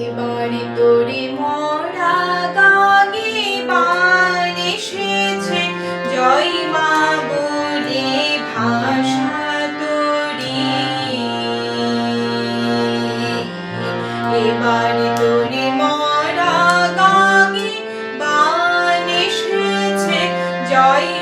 এবারে তোরে মরা গাগে বান এসেছে জয় মা বলে ভাষা তোরি। এবারে তোরে মরা গাগে বান এসেছে জয়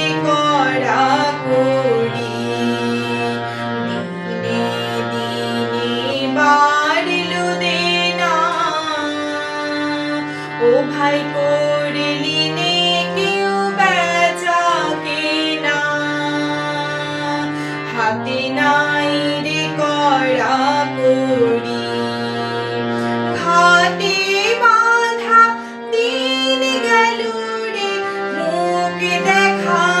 করা করি দিনে দিনে বাড়িল দেনা। ও ভাই করলি নে কেউ বেচা কেনা। হাতে নাই রে করা করি ঘাটে বাঁধা দিন গেল রে, মুখ দেখাবি কেমন